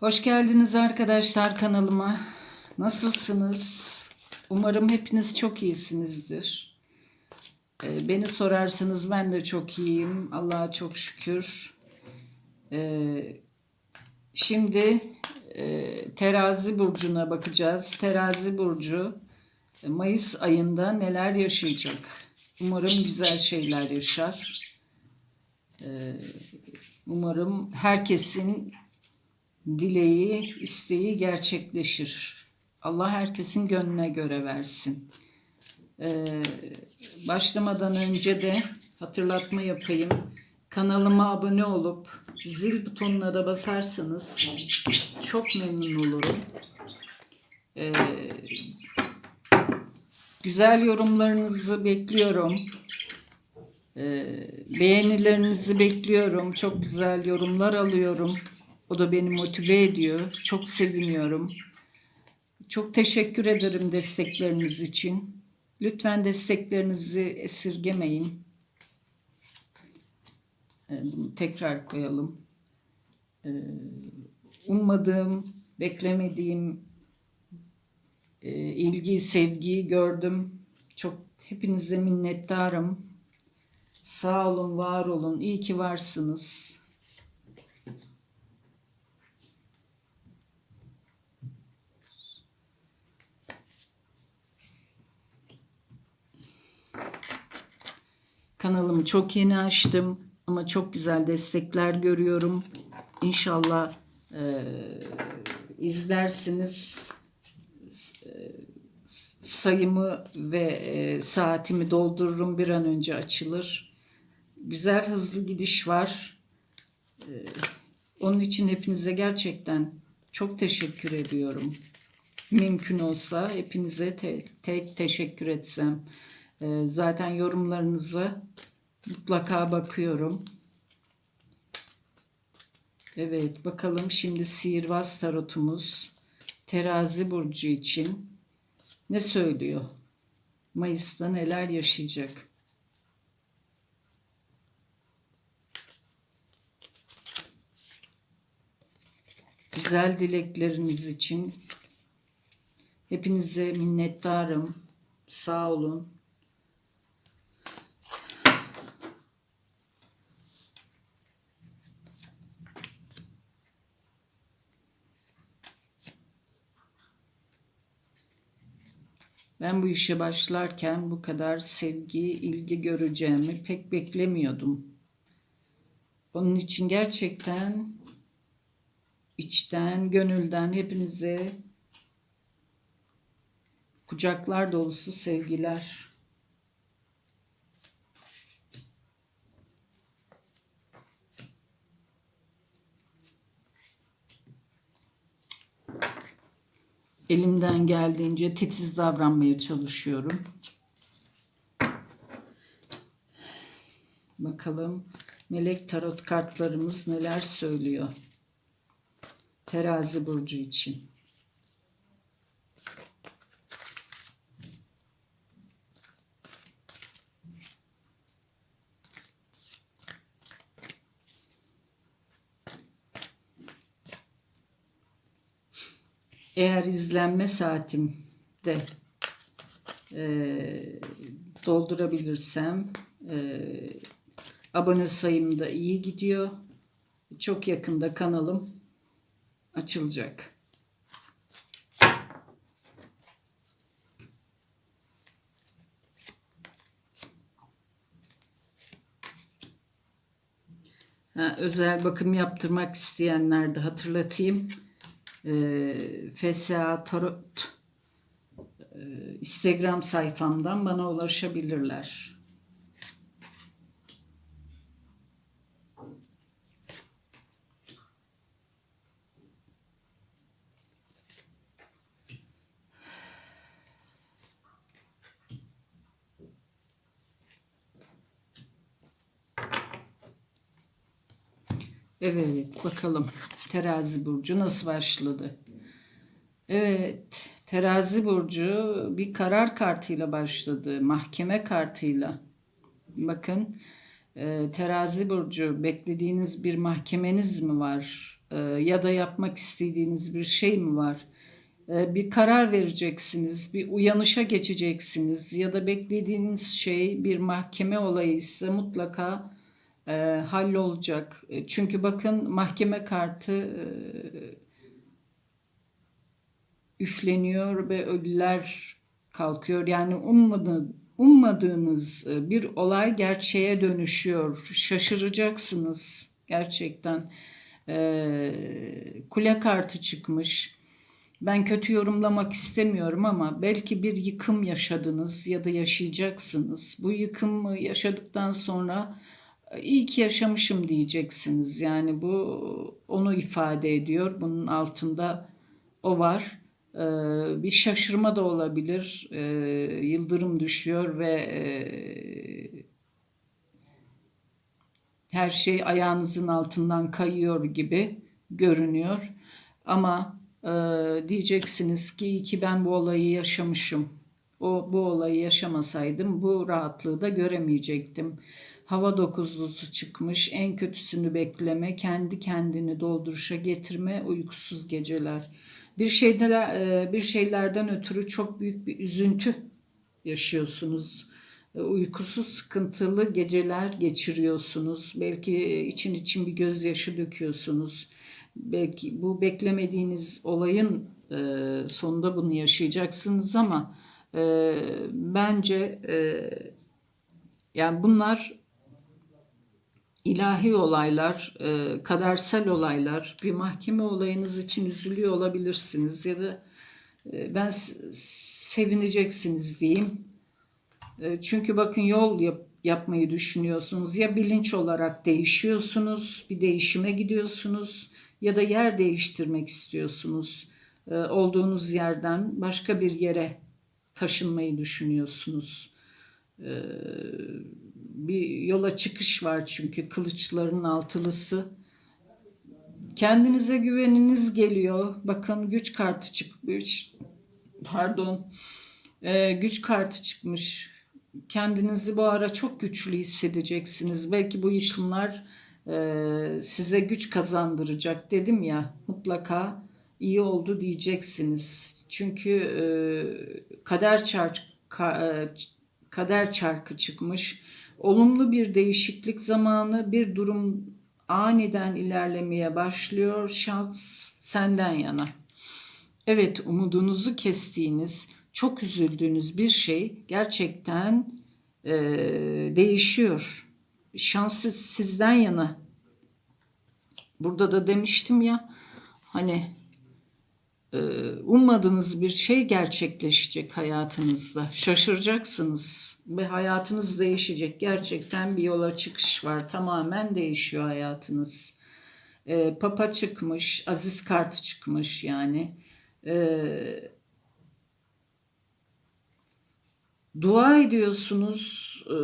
Hoş geldiniz arkadaşlar kanalıma. Nasılsınız? Umarım hepiniz çok iyisinizdir. Ee, beni sorarsanız ben de çok iyiyim. Allah'a çok şükür. Ee, şimdi e, terazi burcuna bakacağız. Terazi burcu e, Mayıs ayında neler yaşayacak? Umarım güzel şeyler yaşar. Ee, umarım herkesin dileği, isteği gerçekleşir. Allah herkesin gönlüne göre versin. Ee, başlamadan önce de hatırlatma yapayım. Kanalıma abone olup zil butonuna da basarsanız çok memnun olurum. Ee, güzel yorumlarınızı bekliyorum. Ee, beğenilerinizi bekliyorum. Çok güzel yorumlar alıyorum. O da beni motive ediyor. Çok seviniyorum. Çok teşekkür ederim destekleriniz için. Lütfen desteklerinizi esirgemeyin. Ee, Bunu tekrar koyalım. Ee, Ummadığım, beklemediğim e, ilgi, sevgiyi gördüm. Çok hepinize minnettarım. Sağ olun, var olun. İyi ki varsınız. Çok yeni açtım ama çok güzel destekler görüyorum. İnşallah e, izlersiniz. Sayımı ve e, saatimi doldururum bir an önce açılır. Güzel hızlı gidiş var. E, onun için hepinize gerçekten çok teşekkür ediyorum. Mümkün olsa hepinize te- tek teşekkür etsem. E, zaten yorumlarınıza mutlaka bakıyorum. Evet bakalım şimdi sihirbaz tarotumuz terazi burcu için ne söylüyor? Mayıs'ta neler yaşayacak? Güzel dilekleriniz için hepinize minnettarım. Sağ olun. Ben bu işe başlarken bu kadar sevgi, ilgi göreceğimi pek beklemiyordum. Onun için gerçekten içten, gönülden hepinize kucaklar dolusu sevgiler. Elimden geldiğince titiz davranmaya çalışıyorum. Bakalım melek tarot kartlarımız neler söylüyor. Terazi burcu için. Eğer izlenme saatimde e, doldurabilirsem e, abone sayım da iyi gidiyor. Çok yakında kanalım açılacak. Ha, özel bakım yaptırmak isteyenler de hatırlatayım. Ee, FSA Tarot e, Instagram sayfamdan bana ulaşabilirler. Evet, bakalım terazi burcu nasıl başladı? Evet, terazi burcu bir karar kartıyla başladı, mahkeme kartıyla. Bakın, e, terazi burcu beklediğiniz bir mahkemeniz mi var? Ee, ya da yapmak istediğiniz bir şey mi var? Ee, bir karar vereceksiniz, bir uyanışa geçeceksiniz ya da beklediğiniz şey bir mahkeme olayı ise mutlaka e, hallolacak. E, Çünkü bakın mahkeme kartı e, üfleniyor ve ölüler kalkıyor. Yani ummadı, ummadığınız e, bir olay gerçeğe dönüşüyor. Şaşıracaksınız gerçekten. Ee, kule kartı çıkmış. Ben kötü yorumlamak istemiyorum ama belki bir yıkım yaşadınız ya da yaşayacaksınız. Bu yıkımı yaşadıktan sonra iyi ki yaşamışım diyeceksiniz. Yani bu onu ifade ediyor. Bunun altında o var. Ee, bir şaşırma da olabilir. Ee, yıldırım düşüyor ve e, her şey ayağınızın altından kayıyor gibi görünüyor. Ama e, diyeceksiniz ki iyi ki ben bu olayı yaşamışım. O bu olayı yaşamasaydım bu rahatlığı da göremeyecektim. Hava dokuzlusu çıkmış. En kötüsünü bekleme, kendi kendini dolduruşa getirme, uykusuz geceler. Bir şeyler e, bir şeylerden ötürü çok büyük bir üzüntü yaşıyorsunuz. E, Uykusuz, sıkıntılı geceler geçiriyorsunuz. Belki için için bir gözyaşı döküyorsunuz. Belki bu beklemediğiniz olayın e, sonunda bunu yaşayacaksınız ama e, bence e, yani bunlar ilahi olaylar, e, kadersel olaylar. Bir mahkeme olayınız için üzülüyor olabilirsiniz ya da e, ben sevineceksiniz diyeyim. E, Çünkü bakın yol yap- yapmayı düşünüyorsunuz. Ya bilinç olarak değişiyorsunuz, bir değişime gidiyorsunuz ya da yer değiştirmek istiyorsunuz. E, Olduğunuz yerden başka bir yere taşınmayı düşünüyorsunuz. E, Bir yola çıkış var çünkü kılıçların altılısı. Kendinize güveniniz geliyor. Bakın güç kartı çıkmış. Pardon. Ee, güç kartı çıkmış. Kendinizi bu ara çok güçlü hissedeceksiniz. Belki bu yıkımlar e, size güç kazandıracak dedim ya. Mutlaka iyi oldu diyeceksiniz. Çünkü e, kader çark e, kader çarkı çıkmış. Olumlu bir değişiklik zamanı, bir durum aniden ilerlemeye başlıyor. Şans senden yana. Evet, umudunuzu kestiğiniz, çok üzüldüğünüz bir şey gerçekten eee, değişiyor. Şans siz- sizden yana. Burada da demiştim ya, hani ummadığınız bir şey gerçekleşecek hayatınızda. Şaşıracaksınız ve hayatınız değişecek. Gerçekten bir yola çıkış var. Tamamen değişiyor hayatınız. Eee, Papa çıkmış, Aziz kartı çıkmış yani. Eee, dua ediyorsunuz. Eee,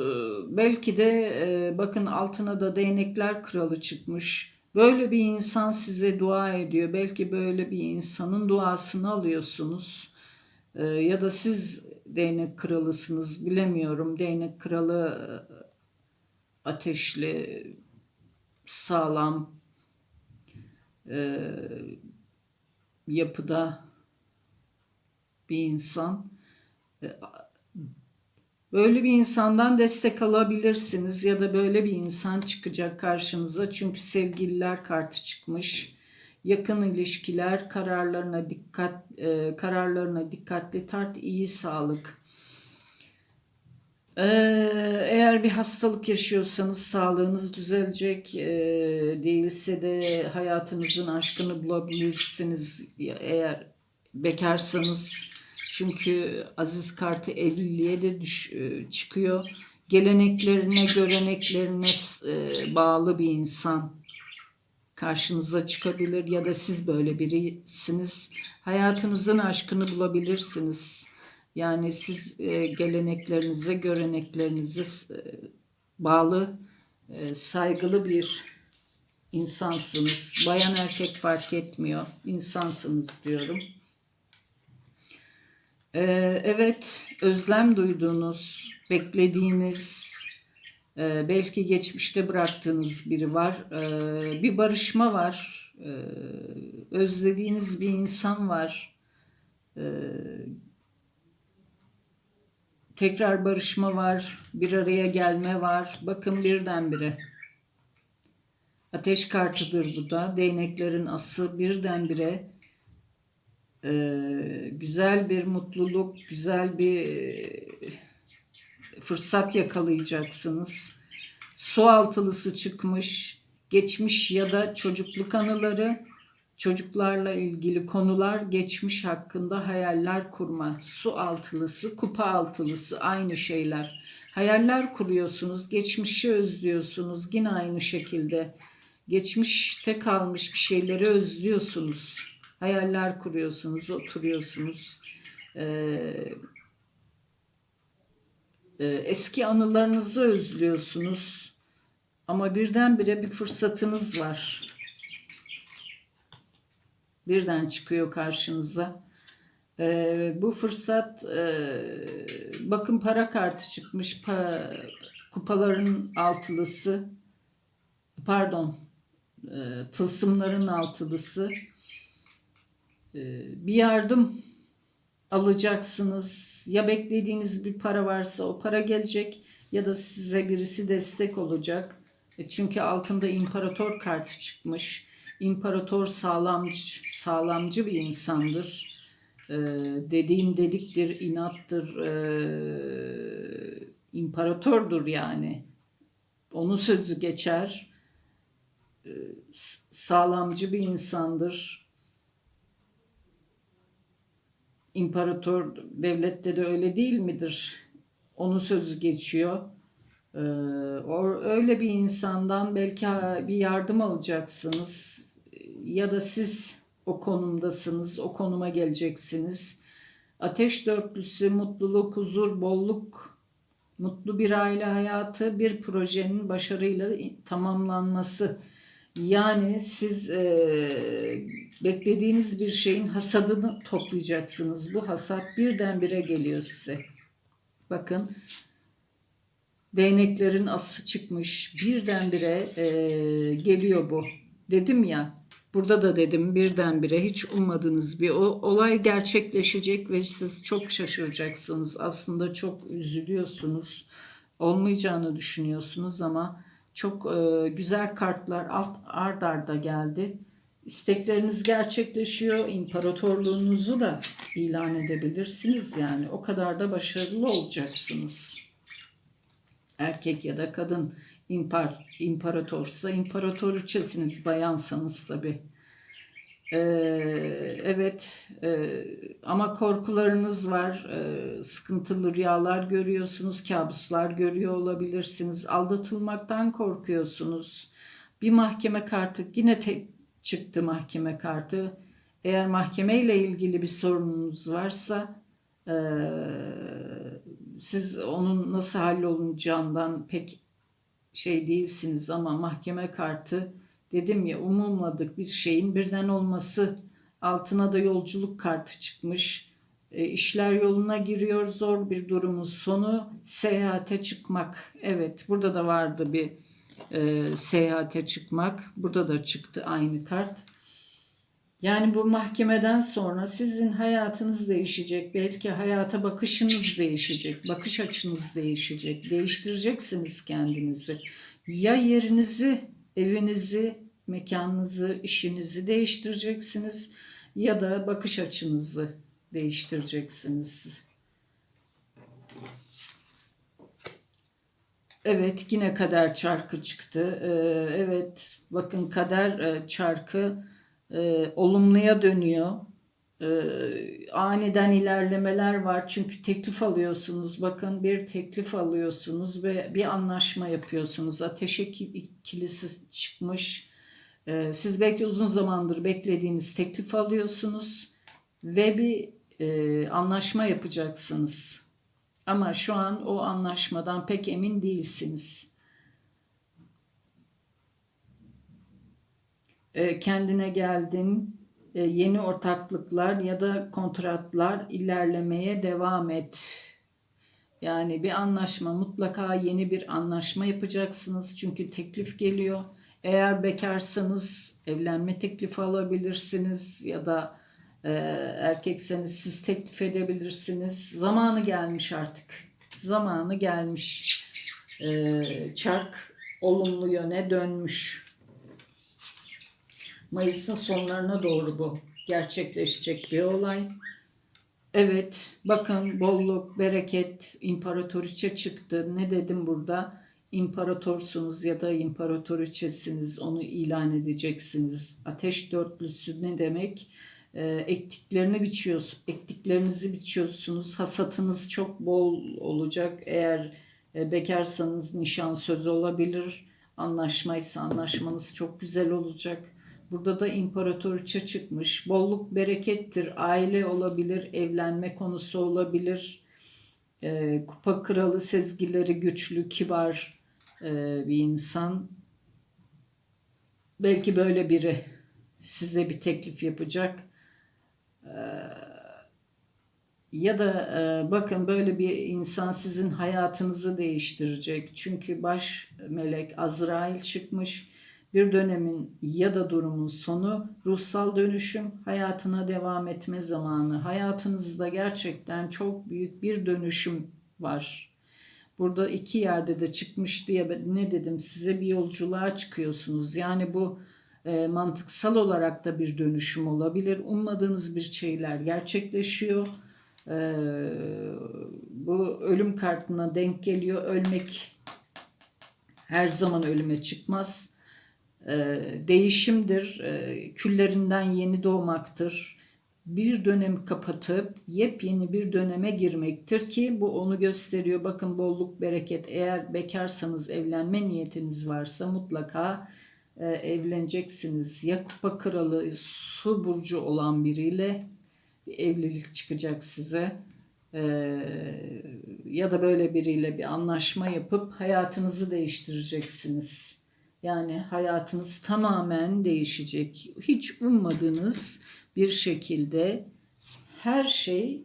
belki de eee, bakın altına da değnekler kralı çıkmış. Böyle bir insan size dua ediyor. Belki böyle bir insanın duasını alıyorsunuz. Eee, ya da siz değnek kralısınız bilemiyorum. Değnek kralı eee, ateşli, sağlam eee, yapıda bir insan. Böyle bir insandan destek alabilirsiniz ya da böyle bir insan çıkacak karşınıza. Çünkü sevgililer kartı çıkmış. Yakın ilişkiler, kararlarına dikkat, e, kararlarına dikkatli tart, iyi sağlık. Ee, eğer bir hastalık yaşıyorsanız sağlığınız düzelecek. Ee, değilse de hayatınızın aşkını bulabilirsiniz. Eğer bekarsanız çünkü Aziz kartı evliliğe de düş, e, çıkıyor. Geleneklerine, göreneklerine e, bağlı bir insan karşınıza çıkabilir ya da siz böyle birisiniz. Hayatınızın aşkını bulabilirsiniz. Yani siz e, geleneklerinize, göreneklerinize e, bağlı, saygılı bir insansınız. Bayan erkek fark etmiyor. İnsansınız diyorum. Ee, evet, özlem duyduğunuz, beklediğiniz, Ee, belki geçmişte bıraktığınız biri var. Ee, bir barışma var. Ee, özlediğiniz bir insan var. Ee, tekrar barışma var. Bir araya gelme var. Bakın birdenbire. Ateş kartıdır bu da. Değneklerin ası birdenbire e, güzel bir mutluluk, güzel bir fırsat yakalayacaksınız. Su altılısı çıkmış, geçmiş ya da çocukluk anıları, çocuklarla ilgili konular, geçmiş hakkında hayaller kurma. Su altılısı, kupa altılısı aynı şeyler. Hayaller kuruyorsunuz, geçmişi özlüyorsunuz yine aynı şekilde. Geçmişte kalmış bir şeyleri özlüyorsunuz. Hayaller kuruyorsunuz, oturuyorsunuz. Ee, e, eski anılarınızı özlüyorsunuz. Ama birdenbire bir fırsatınız var. Birden çıkıyor karşınıza. Ee, bu fırsat e, bakın para kartı çıkmış. Pa, kupaların altılısı. Pardon. E, tılsımların altılısı. E, bir yardım alacaksınız. Ya beklediğiniz bir para varsa o para gelecek ya da size birisi destek olacak. E, çünkü altında imparator kartı çıkmış. İmparator sağlamcı, sağlamcı bir insandır. Ee, dediğim dediktir, inattır, ee, imparatordur yani. Onun sözü geçer. Ee, sağlamcı bir insandır. İmparator devlette de öyle değil midir? Onun sözü geçiyor. Ee, öyle bir insandan belki bir yardım alacaksınız ya da siz o konumdasınız, o konuma geleceksiniz. Ateş dörtlüsü, mutluluk, huzur, bolluk, mutlu bir aile hayatı, bir projenin başarıyla tamamlanması. Yani siz e, beklediğiniz bir şeyin hasadını toplayacaksınız. Bu hasat birdenbire geliyor size. Bakın değneklerin ası çıkmış. Birdenbire e, geliyor bu. Dedim ya burada da dedim birdenbire hiç ummadığınız bir o, olay gerçekleşecek ve siz çok şaşıracaksınız. Aslında çok üzülüyorsunuz. Olmayacağını düşünüyorsunuz ama çok e, güzel kartlar alt ard arda geldi. İstekleriniz gerçekleşiyor. İmparatorluğunuzu da ilan edebilirsiniz yani. O kadar da başarılı olacaksınız erkek ya da kadın impar, imparatorsa imparatoriçesiniz bayansanız tabi. Ee, evet e, ama korkularınız var. Ee, sıkıntılı rüyalar görüyorsunuz kabuslar görüyor olabilirsiniz. Aldatılmaktan korkuyorsunuz. Bir mahkeme kartı yine te- çıktı mahkeme kartı. Eğer mahkeme ile ilgili bir sorununuz varsa e, siz onun nasıl hallolunacağından pek şey değilsiniz ama mahkeme kartı dedim ya umulmadık bir şeyin birden olması altına da yolculuk kartı çıkmış. E, işler yoluna giriyor zor bir durumun sonu seyahate çıkmak. Evet burada da vardı bir e, seyahate çıkmak. Burada da çıktı aynı kart. Yani bu mahkemeden sonra sizin hayatınız değişecek. Belki hayata bakışınız değişecek. Bakış açınız değişecek. Değiştireceksiniz kendinizi. Ya yerinizi, evinizi, mekanınızı, işinizi değiştireceksiniz ya da bakış açınızı değiştireceksiniz. Evet yine kader çarkı çıktı. Ee, evet bakın kader e, çarkı e, olumluya dönüyor. E, aniden ilerlemeler var çünkü teklif alıyorsunuz. Bakın bir teklif alıyorsunuz ve bir anlaşma yapıyorsunuz. Ateş ikilisi çıkmış. E, siz belki uzun zamandır beklediğiniz teklif alıyorsunuz ve bir e, anlaşma yapacaksınız. Ama şu an o anlaşmadan pek emin değilsiniz. E, kendine geldin, yeni ortaklıklar ya da kontratlar ilerlemeye devam et. Yani bir anlaşma mutlaka yeni bir anlaşma yapacaksınız. Çünkü teklif geliyor. Eğer bekarsanız evlenme teklifi alabilirsiniz ya da e, erkekseniz siz teklif edebilirsiniz. Zamanı gelmiş artık. Zamanı gelmiş. E, çark olumlu yöne dönmüş. Mayıs'ın sonlarına doğru bu gerçekleşecek bir olay. Evet, bakın bolluk, bereket, imparatoriçe çıktı. Ne dedim burada? İmparatorsunuz ya da imparatoriçesiniz, onu ilan edeceksiniz. Ateş dörtlüsü ne demek? Ee, ektiklerini biçiyorsunuz, ektiklerinizi biçiyorsunuz. Hasatınız çok bol olacak. Eğer e, bekarsanız nişan sözü olabilir. Anlaşmaysa anlaşmanız çok güzel olacak. Burada da imparatoriçe çıkmış. Bolluk berekettir. Aile olabilir, evlenme konusu olabilir. Ee, kupa kralı sezgileri güçlü, kibar e, bir insan. Belki böyle biri size bir teklif yapacak. Ee, ya da e, bakın böyle bir insan sizin hayatınızı değiştirecek. Çünkü baş melek Azrail çıkmış. Bir dönemin ya da durumun sonu ruhsal dönüşüm, hayatına devam etme zamanı. Hayatınızda gerçekten çok büyük bir dönüşüm var. Burada iki yerde de çıkmış diye ne dedim size bir yolculuğa çıkıyorsunuz. Yani bu e, mantıksal olarak da bir dönüşüm olabilir. Ummadığınız bir şeyler gerçekleşiyor. E, bu ölüm kartına denk geliyor. Ölmek her zaman ölüme çıkmaz. E, değişimdir. E, küllerinden yeni doğmaktır. Bir dönemi kapatıp yepyeni bir döneme girmektir ki bu onu gösteriyor. Bakın bolluk bereket eğer bekarsanız evlenme niyetiniz varsa mutlaka e, evleneceksiniz. Ya kupa kralı su burcu olan biriyle bir evlilik çıkacak size. E, ya da böyle biriyle bir anlaşma yapıp hayatınızı değiştireceksiniz. Yani hayatınız tamamen değişecek. Hiç ummadığınız bir şekilde her şey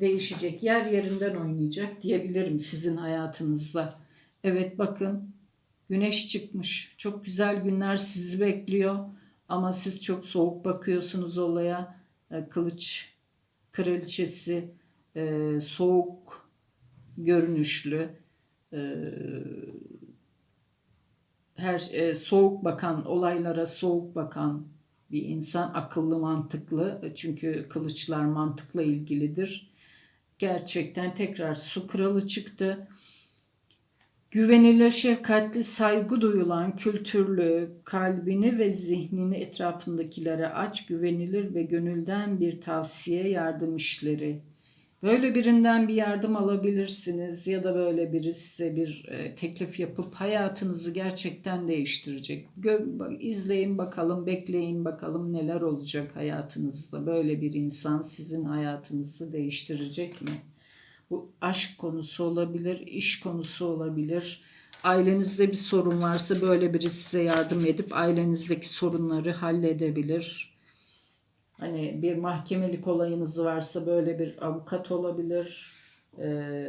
değişecek. Yer yerinden oynayacak diyebilirim sizin hayatınızda. Evet bakın güneş çıkmış. Çok güzel günler sizi bekliyor. Ama siz çok soğuk bakıyorsunuz olaya. E, Kılıç kraliçesi e, soğuk görünüşlü e, her e, soğuk bakan olaylara soğuk bakan bir insan akıllı mantıklı çünkü kılıçlar mantıkla ilgilidir. Gerçekten tekrar su kralı çıktı. Güvenilir, şefkatli, saygı duyulan, kültürlü, kalbini ve zihnini etrafındakilere aç, güvenilir ve gönülden bir tavsiye yardım işleri. Böyle birinden bir yardım alabilirsiniz ya da böyle biri size bir e, teklif yapıp hayatınızı gerçekten değiştirecek. Gö- izleyin bakalım, bekleyin bakalım neler olacak hayatınızda. Böyle bir insan sizin hayatınızı değiştirecek mi? Bu aşk konusu olabilir, iş konusu olabilir. Ailenizde bir sorun varsa böyle biri size yardım edip ailenizdeki sorunları halledebilir. Hani bir mahkemelik olayınız varsa böyle bir avukat olabilir. Ee,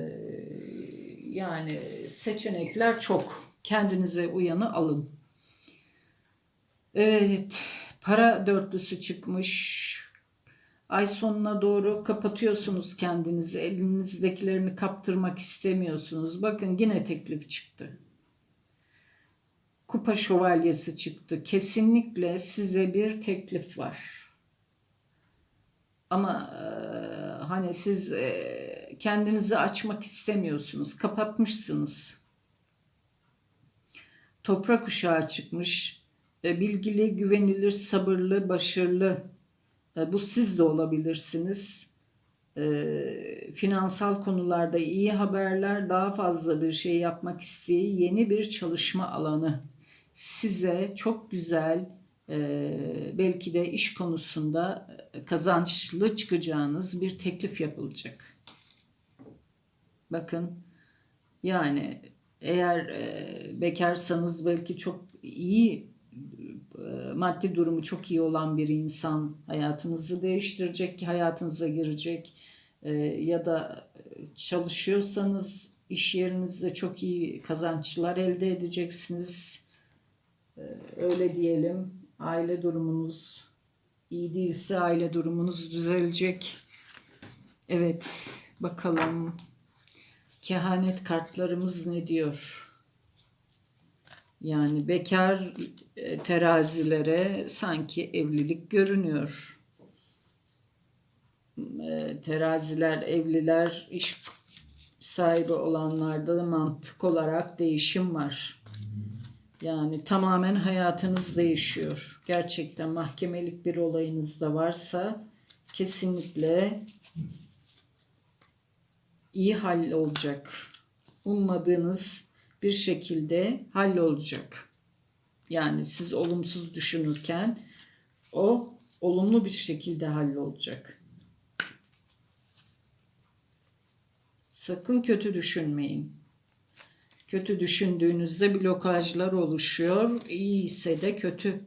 yani seçenekler çok. Kendinize uyanı alın. Evet, para dörtlüsü çıkmış. Ay sonuna doğru kapatıyorsunuz kendinizi. Elinizdekilerini kaptırmak istemiyorsunuz. Bakın yine teklif çıktı. Kupa şövalyesi çıktı. Kesinlikle size bir teklif var. Ama e, hani siz e, kendinizi açmak istemiyorsunuz. Kapatmışsınız. Toprak uşağı çıkmış. E, bilgili, güvenilir, sabırlı, başarılı. E, bu siz de olabilirsiniz. E, finansal konularda iyi haberler, daha fazla bir şey yapmak isteği, yeni bir çalışma alanı. Size çok güzel, belki de iş konusunda kazançlı çıkacağınız bir teklif yapılacak. Bakın yani eğer bekarsanız belki çok iyi maddi durumu çok iyi olan bir insan hayatınızı değiştirecek, hayatınıza girecek. ya da çalışıyorsanız iş yerinizde çok iyi kazançlar elde edeceksiniz. Öyle diyelim. Aile durumunuz iyi değilse aile durumunuz düzelecek. Evet, bakalım kehanet kartlarımız ne diyor? Yani bekar e, terazilere sanki evlilik görünüyor. E, Teraziler, evliler, iş sahibi olanlarda da mantık olarak değişim var. Yani tamamen hayatınız değişiyor. Gerçekten mahkemelik bir olayınız da varsa kesinlikle iyi hallolacak. Ummadığınız bir şekilde hallolacak. Yani siz olumsuz düşünürken o olumlu bir şekilde hallolacak. Sakın kötü düşünmeyin. Kötü düşündüğünüzde blokajlar oluşuyor. İyi ise de kötü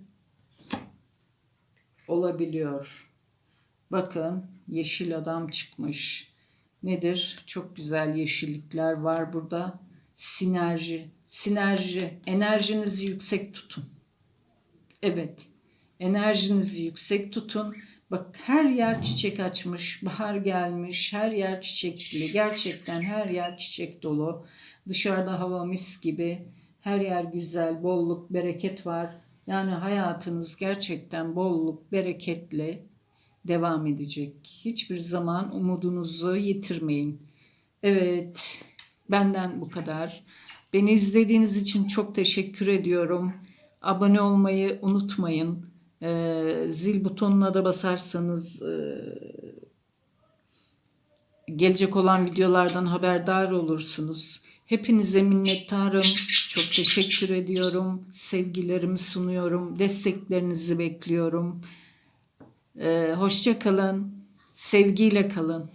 olabiliyor. Bakın yeşil adam çıkmış. Nedir? Çok güzel yeşillikler var burada. Sinerji, sinerji. Enerjinizi yüksek tutun. Evet. Enerjinizi yüksek tutun. Bak her yer çiçek açmış, bahar gelmiş, her yer çiçekli. Gerçekten her yer çiçek dolu. Dışarıda hava mis gibi. Her yer güzel, bolluk, bereket var. Yani hayatınız gerçekten bolluk, bereketli devam edecek. Hiçbir zaman umudunuzu yitirmeyin. Evet, benden bu kadar. Beni izlediğiniz için çok teşekkür ediyorum. Abone olmayı unutmayın. Ee, zil butonuna da basarsanız e, gelecek olan videolardan haberdar olursunuz. Hepinize minnettarım. Çok teşekkür ediyorum. Sevgilerimi sunuyorum. Desteklerinizi bekliyorum. Ee, hoşça kalın. Sevgiyle kalın.